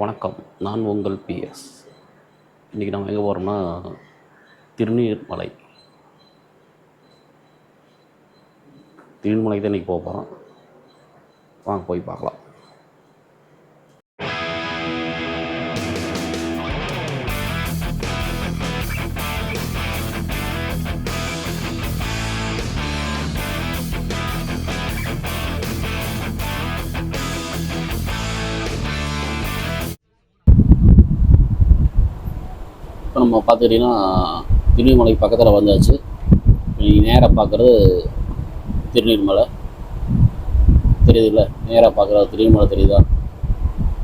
வணக்கம். நான் உங்கள் பிஎஸ் இன்றைக்கி நம்ம எங்கே போகிறோம்னா திருநீர்மலை. திருநீர்மலைக்கு தான் இன்றைக்கி போக போகிறோம் வாங்க போய் பார்க்கலாம். நம்ம பார்த்துக்கிட்டிங்கன்னா திருநீர்மலை பக்கத்தில் வந்தாச்சு. நீங்கள் நேராக பார்க்குறது திருநீர்மலை. தெரியுதுல்ல? நேராக பார்க்குறது திருநீர்மலை தெரியுதா?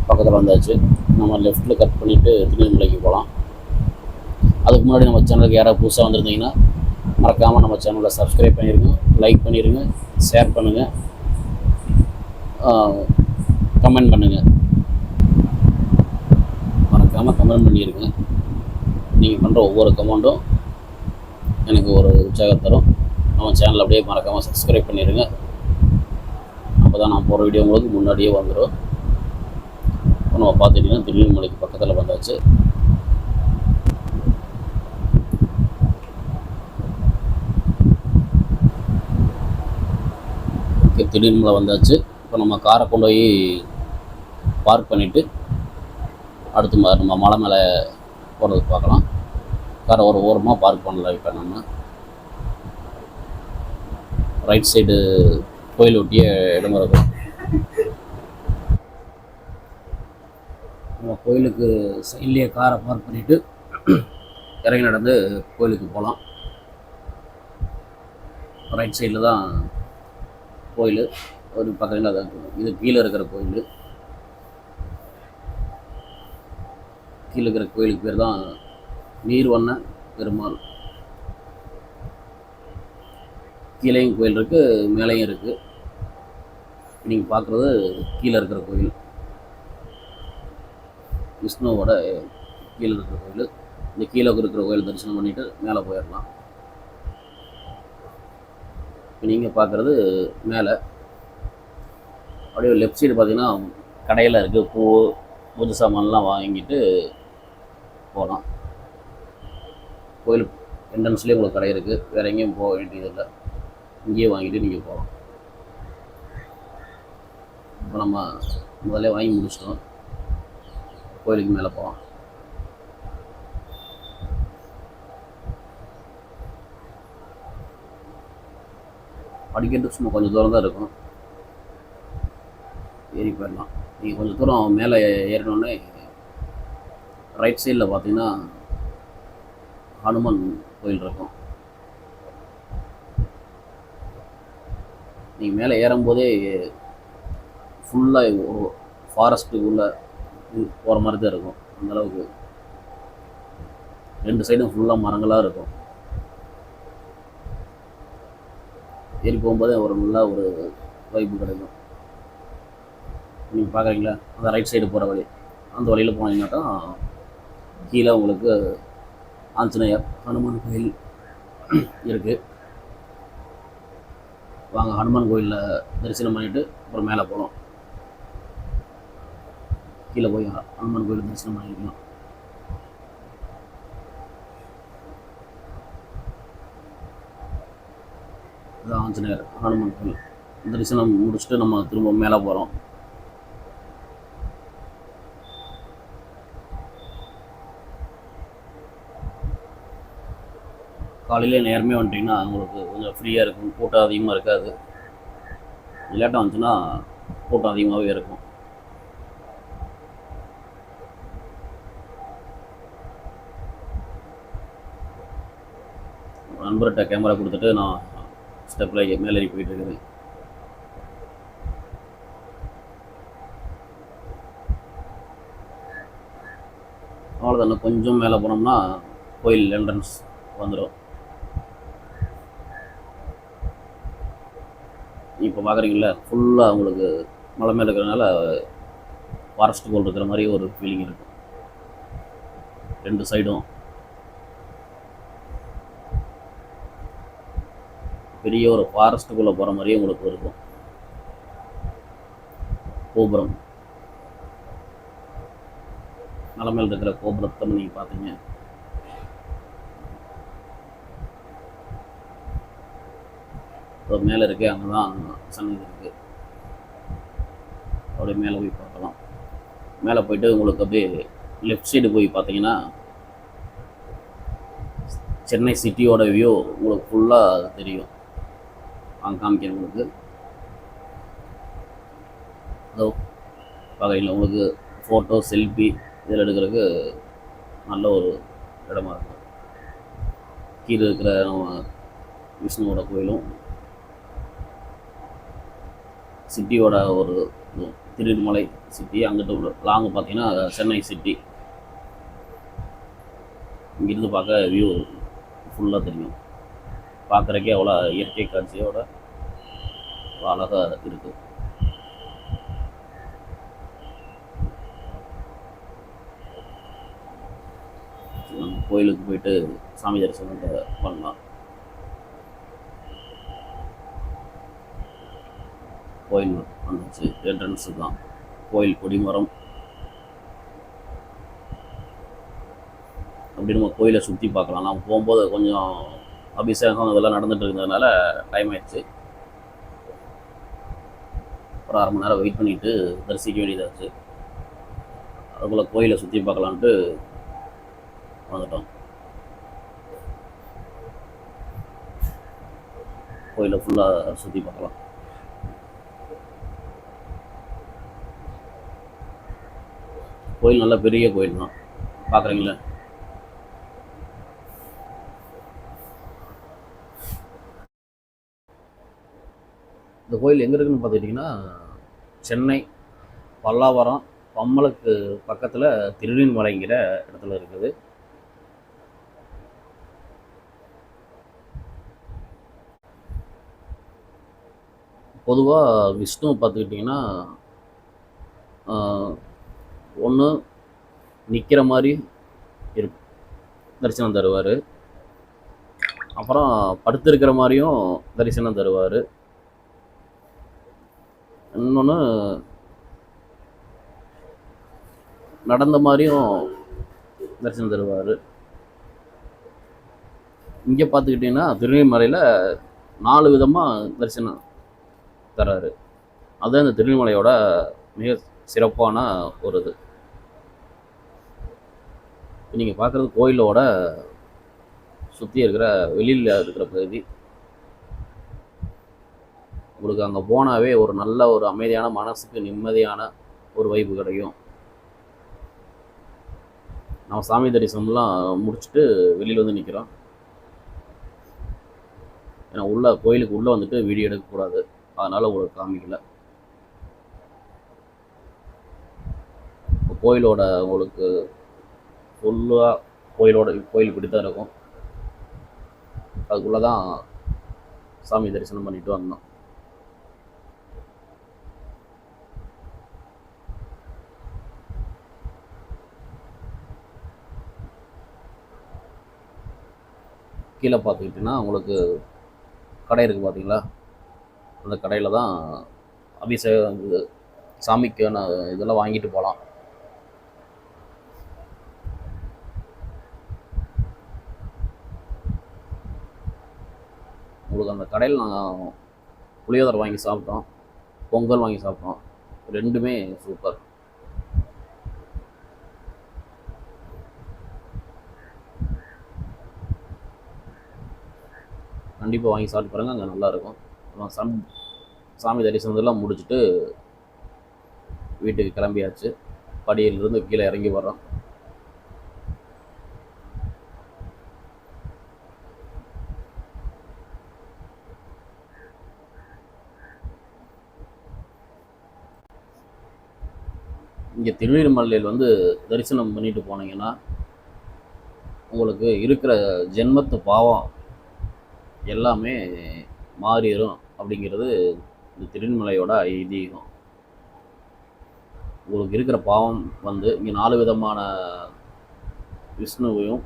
பக்கத்தில் வந்தாச்சு. நம்ம லெஃப்ட்டில் கட் பண்ணிவிட்டு திருநீர்மலைக்கு போகலாம் அதுக்கு முன்னாடி நம்ம சேனலுக்கு யாராவது புதுசாக வந்திருந்தீங்கன்னா மறக்காமல் நம்ம சேனலை சப்ஸ்கிரைப் பண்ணிடுங்க லைக் பண்ணிடுங்க ஷேர் பண்ணுங்கள் கமெண்ட் பண்ணுங்கள் மறக்காமல் கமெண்ட் பண்ணிடுங்க நீங்கள் பண்ணுற ஒவ்வொரு கமெண்ட்டும் எனக்கு ஒரு உற்சாகம் தரும். நம்ம சேனல் அப்படியே மறக்காமல் சப்ஸ்கிரைப் பண்ணிடுங்க அப்போ தான் நான் போகிற வீடியோ உங்களுக்கு முன்னாடியே வந்துடும் இப்போ நம்ம பார்த்துட்டிங்கன்னா திருநெல்வேலிக்கு பக்கத்தில் வந்தாச்சு. ஓகே திடீர்மலை வந்தாச்சு. இப்போ நம்ம காரை கொண்டு போய் பார்க் பண்ணிவிட்டு அடுத்து நம்ம மலை மேலே போகிறதுக்கு பார்க்கலாம். காரை ஒரு ஓரமாக பார்க் பண்ணலாம் இப்போ நம்ம ரைட் சைடு கோயில் ஒட்டிய இடம் இருக்கும் நம்ம கோயிலுக்கு சைட்லேயே காரை பார்க் பண்ணிவிட்டு இறங்கி நடந்து கோயிலுக்கு போகலாம் ரைட் சைடில் தான் கோயில். ஒரு பக்கத்தில் அதான் இது கீழே இருக்கிற கோயில். கீழே இருக்கிற கோயிலுக்கு பேர் தான் நீர்வண்ண பெருமாள். கீழேயும் கோயில் இருக்குது மேலேயும் இருக்குது நீங்கள் பார்க்குறது கீழே இருக்கிற கோயில். விஷ்ணுவோட கீழே இருக்கிற கோயில். இந்த கீழே இருக்கிற கோயில் தரிசனம் பண்ணிவிட்டு மேலே போயிடலாம். இப்போ நீங்கள் பார்க்குறது மேலே. அப்படியே லெஃப்ட் சைடு பார்த்தீங்கன்னா கடையில் இருக்குது பூ பூஜை சாமான்லாம் வாங்கிட்டு போகலாம். கோயில் என்ட்ரன்ஸ்லேயே உங்களுக்கு கடை இருக்குது வேறு எங்கேயும் போக வேண்டியதில்லை இங்கேயே வாங்கிட்டு நீங்கள் போகலாம். இப்போ நம்ம முதல்ல வாங்கி முடிச்சிட்டோம். கோயிலுக்கு மேலே போகலாம். படிக்கட்டு சும்மா கொஞ்சம் தூரம் தான் இருக்கும். ஏறி போயிடலாம். நீங்கள் கொஞ்சம் தூரம் மேலே ஏறினோடனே ரைட் சைடில் பார்த்தீங்கன்னா ஹனுமன் கோயில் இருக்கும். நீங்கள் மேலே ஏறும்போதே ஃபுல்லாக ஒரு ஃபாரஸ்ட்டுக்குள்ளே போகிற மாதிரி தான் இருக்கும். அந்தளவுக்கு ரெண்டு சைடும் ஃபுல்லாக மரங்களாக இருக்கும். ஏறி போகும்போதே ஒரு நல்ல ஒரு வைப்பு கிடைக்கும். நீங்கள் பார்க்குறீங்களா அந்த ரைட் சைடு போகிற வழி. அந்த வழியில் போனீங்கன்னா தான் கீழே உங்களுக்கு ஆஞ்சநேயர் ஹனுமான் கோயில் இருக்குது வாங்க ஹனுமான் கோயிலில் தரிசனம் பண்ணிவிட்டு அப்புறம் மேலே போகலாம். கீழே போய் ஹனுமான் கோயில் தரிசனம் பண்ணிக்கலாம். இது ஆஞ்சநேயர் ஹனுமான் கோயில். தரிசனம் முடிச்சுட்டு நம்ம திரும்ப மேலே போகிறோம் காலையிலே நேரமே வந்துட்டிங்கன்னா உங்களுக்கு கொஞ்சம் ஃப்ரீயாக இருக்கும். கூட்டம் அதிகமாக இருக்காது. லேட்டாக வந்துச்சுன்னா கூட்டம் அதிகமாகவே இருக்கும். நண்பர்கிட்ட கேமரா கொடுத்துட்டு நான் ஸ்டெப்பில் மேலே ஏறி போயிட்டு இருக்கிறேன். அவ்வளோதானே கொஞ்சம் மேலே போனோம்னா கோயில் என்ட்ரன்ஸ் வந்துடும் இப்போ பார்க்குறீங்களா ஃபுல்லாக உங்களுக்கு மலை மேலே இருக்கிறனால ஃபாரஸ்ட் போல் இருக்கிற மாதிரி ஒரு ஃபீலிங் இருக்கும். ரெண்டு சைடும் பெரிய ஒரு ஃபாரஸ்ட்டுக்குள்ளே போகிற மாதிரியே உங்களுக்கு இருக்கும். கோபுரம். மலை மேல இருக்கிற கோபுரத்தை நீங்கள் பார்த்தீங்க இப்போ மேலே இருக்கே அங்கே தான் சன்னதி இருக்குது அப்படியே மேலே போய் பார்க்கலாம். மேலே போயிட்டு உங்களுக்கு அப்படியே லெஃப்ட் சைடு போய் பார்த்தீங்கன்னா சென்னை சிட்டியோட வியூ உங்களுக்கு ஃபுல்லாக தெரியும். அங்கே காமிக்கிறேன் உங்களுக்கு. அதோ பகையில் உங்களுக்கு ஃபோட்டோ செல்ஃபி இதில் எடுக்கிறதுக்கு நல்ல ஒரு இடமா இருக்கும். கீழே இருக்கிற நம்ம விஷ்ணுவோட கோயிலும் சிட்டியோட ஒரு திருமலை சிட்டி அங்கிட்டு லாங்கு பார்த்தீங்கன்னா சென்னை சிட்டி இங்கிருந்து பார்க்க வியூ ஃபுல்லாக தெரியும். பார்க்குறக்கே அவ்வளோ இயற்கை காட்சியோட அழகாக இருக்குது கோயிலுக்கு போயிட்டு சாமி தரிசனத்தை பண்ணலாம். கோயில் வந்துச்சு. என்ட்ரன்ஸு தான். கோயில் கொடிமரம். அப்படி நம்ம கோயிலை சுற்றி பார்க்கலாம். நான் போகும்போது கொஞ்சம் அபிஷேகம் இதெல்லாம் நடந்துட்டு இருந்ததுனால டைம் ஆயிடுச்சு. ஒரு அரை மணி நேரம் வெயிட் பண்ணிவிட்டு தரிசிக்க வேண்டியதாச்சு அதுக்குள்ளே கோயிலை சுற்றி பார்க்கலான்ட்டு வந்துட்டோம். கோயிலை ஃபுல்லாக சுற்றி பார்க்கலாம். கோயில் நல்ல பெரிய கோயில் தான். பார்க்குறீங்களா இந்த கோயில் எங்கே இருக்குன்னு பார்த்துக்கிட்டிங்கன்னா சென்னை பல்லாவரம் பம்மலுக்கு பக்கத்தில் திருநீர்மலைங்கிற இடத்துல இருக்குது. பொதுவாக விஷ்ணு பார்த்துக்கிட்டிங்கன்னா ஒன்று நிற்கிற மாதிரி இருக்கும். தரிசனம் தருவார். அப்புறம் படுத்திருக்கிற மாதிரியும் தரிசனம் தருவார். இன்னொன்று நடந்த மாதிரியும் தரிசனம் தருவார். இங்கே பார்த்துக்கிட்டிங்கன்னா திருநெல்வேலியில் நாலு விதமாக தரிசனம் தராரு. அதுதான் இந்த திருநெல்வேலியோட மிக சிறப்பான ஒரு இது. நீங்கள் பார்க்குறது கோயிலோட சுற்றி இருக்கிற வெளியில் இருக்கிற பகுதி. உங்களுக்கு அங்கே போனாவே ஒரு நல்ல ஒரு அமைதியான மனசுக்கு நிம்மதியான ஒரு வைப்பு கிடைக்கும். நம்ம சாமி தரிசனம்லாம் முடிச்சுட்டு வெளியில் வந்து நிற்கிறோம் ஏன்னா உள்ள கோயிலுக்கு உள்ளே வந்துட்டு வீடியோ எடுக்கக்கூடாது அதனால் உங்களுக்கு காமிக்கல. கோயிலோட உங்களுக்கு ஃபுல்லாக கோயிலோட கோயில் இப்படி தான் இருக்கும். அதுக்குள்ளே தான் சாமி தரிசனம் பண்ணிட்டு வந்தோம். கீழே பார்த்துக்கிட்டிங்கன்னா உங்களுக்கு கடை இருக்குது பார்த்தீங்களா? அந்த கடையில் தான் அபிஷேகம் சாமிக்கான இதெல்லாம் வாங்கிட்டு போகலாம். உங்களுக்கு அந்த கடையில் நாங்கள் புளியோதரை வாங்கி சாப்பிட்டோம் பொங்கல் வாங்கி சாப்பிட்டோம். ரெண்டுமே சூப்பர். கண்டிப்பாக வாங்கி சாப்பிட்டு பாருங்கள் அங்கே நல்லாயிருக்கும் அப்புறம் சாமி சாமி தரிசனத்தெல்லாம் முடிச்சுட்டு வீட்டுக்கு கிளம்பியாச்சு. படியிலிருந்து கீழே இறங்கி வர்றோம். இங்கே திருநீர்மலையில் வந்து தரிசனம் பண்ணிட்டு போனீங்கன்னா உங்களுக்கு இருக்கிற ஜென்மத்து பாவம் எல்லாமே மாறிடும் அப்படிங்கிறது இந்த திருநெல்மலையோட ஐதீகம். உங்களுக்கு இருக்கிற பாவம் வந்து இங்கே நாலு விதமான விஷ்ணுவையும்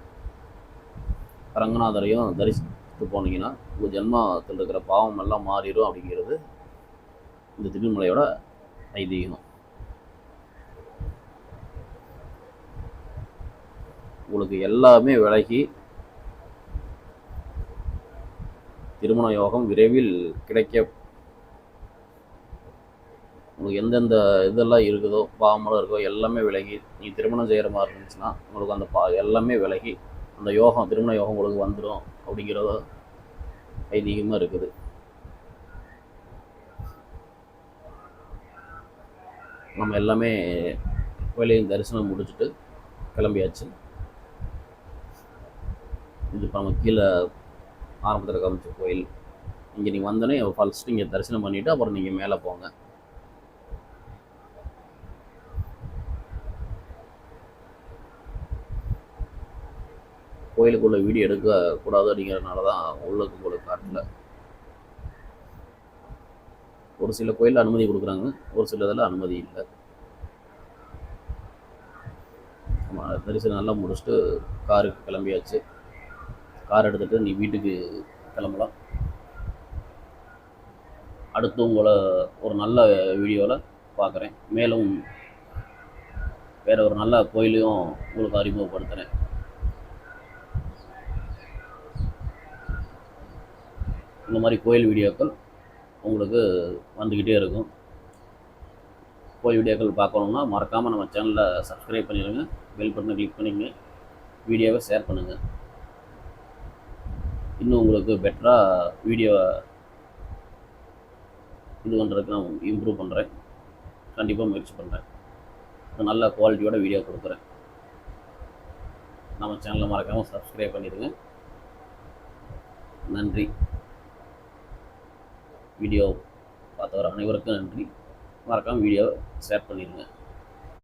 ரங்கநாதரையும் தரிசித்து போனீங்கன்னா உங்கள் ஜென்மத்தில் இருக்கிற பாவம் எல்லாம் மாறிடும் அப்படிங்கிறது இந்த திருநெல்மலையோட ஐதீகம். உங்களுக்கு எல்லாமே விலகி திருமண யோகம் விரைவில் கிடைக்க உங்களுக்கு எந்தெந்த இதெல்லாம் இருக்குதோ பாவமெல்லாம் இருக்கோ எல்லாமே விலகி நீ திருமணம் செய்கிற மாதிரி இருந்துச்சுன்னா உங்களுக்கு அந்த பா எல்லாமே விலகி அந்த யோகம் திருமண யோகம் உங்களுக்கு வந்துடும் அப்படிங்கிறத ஐதீகமாக இருக்குது. நம்ம எல்லாமே கோயிலையும் தரிசனம் முடிச்சுட்டு கிளம்பியாச்சு. இப்போ நம்ம கீழே ஆரம்பத்தில் காமிச்ச கோயில். இங்கே நீங்கள் வந்தோடனே ஃபர்ஸ்ட் இங்கே தரிசனம் பண்ணிவிட்டு அப்புறம் நீங்கள் மேலே போங்க. கோயிலுக்குள்ளே வீடியோ எடுக்கக்கூடாது அப்படிங்கிறதுனால தான் உள்ளுக்கு உங்களுக்கு காட்டல. ஒரு சில கோயிலில் அனுமதி கொடுக்குறாங்க ஒரு சில இதில் அனுமதி இல்லை. தரிசனம் நல்லா முடிச்சுட்டு காருக்கு கிளம்பியாச்சு. கார் எடுத்துகிட்டு நீ வீட்டுக்கு கிளம்பலாம். அடுத்து உங்களை ஒரு நல்ல வீடியோவில் பார்க்குறேன் மேலும் வேற ஒரு நல்ல கோயிலையும் உங்களுக்கு அறிமுகப்படுத்துகிறேன் இந்த மாதிரி கோயில் வீடியோக்கள் உங்களுக்கு வந்துக்கிட்டே இருக்கும். கோயில் வீடியோக்கள் பார்க்கணுன்னா மறக்காமல் நம்ம சேனலில் சப்ஸ்கிரைப் பண்ணிடுங்க. பெல் பட்டனை கிளிக் பண்ணிங்க வீடியோவை ஷேர் பண்ணுங்கள் இன்னும் உங்களுக்கு பெட்டராக வீடியோவை இது பண்ணுறதுக்கு நான் இம்ப்ரூவ் பண்ணுறேன் கண்டிப்பாக முயற்சி பண்ணுறேன் நல்ல குவாலிட்டியோட வீடியோ கொடுக்குறேன். நம்ம சேனலை மறக்காமல் சப்ஸ்கிரைப் பண்ணிடுங்க. நன்றி. வீடியோ பார்த்தவர் அனைவருக்கும் நன்றி. மறக்காமல் வீடியோவை ஷேர் பண்ணிடுங்க.